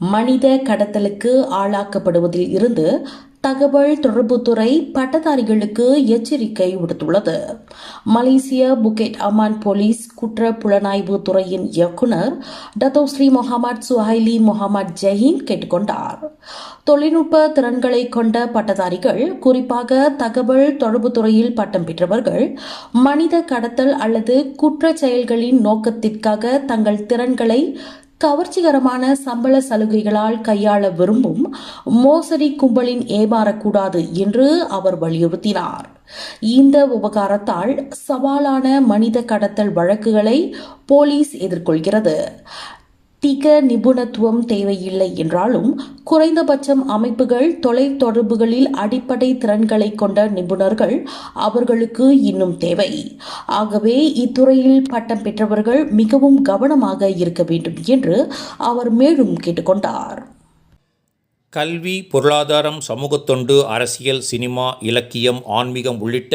மனித கடத்தலுக்கு ஆளாக்கப்படுவதில் இருந்து தகவல் தொடர்புத்துறை பட்டதாரிகளுக்கு எச்சரிக்கை விடுத்துள்ளது. மலேசிய புக்கெட் அமான் போலீஸ் குற்ற புலனாய்வு துறையின் இயக்குனர் Datuk Seri Mohamad Suhaili Mohamad Zain கேட்டுக்கொண்டார். தொழில்நுட்ப திறன்களை கொண்ட பட்டதாரிகள் குறிப்பாக தகவல் தொடர்புத்துறையில் பட்டம் பெற்றவர்கள் மனித கடத்தல் அல்லது குற்ற செயல்களின் நோக்கத்திற்காக தங்கள் திறன்களை கவர்ச்சிகரமான சம்பள சலுகைகளால் கையாள விரும்பும் மோசடி கும்பலின் ஏமாறக்கூடாது என்று அவர் வலியுறுத்தினார். இந்த விவகாரத்தால் சவாலான மனித கடத்தல் வழக்குகளை போலீஸ் எதிர்கொள்கிறது. திக நிபுணத்துவம் தேவையில்லை என்றாலும் குறைந்தபட்சம் அமைப்புகள் தொலை தொடர்புகளில் அடிப்படை திறன்களை கொண்ட நிபுணர்கள் அவர்களுக்கு இன்னும் தேவை. ஆகவே இத்துறையில் பட்டம் பெற்றவர்கள் மிகவும் கவனமாக இருக்க வேண்டும் என்று அவர் மேலும் கேட்டுக்கொண்டார். கல்வி பொருளாதாரம் சமூகத்தொண்டு அரசியல் சினிமா இலக்கியம் ஆன்மீகம் உள்ளிட்ட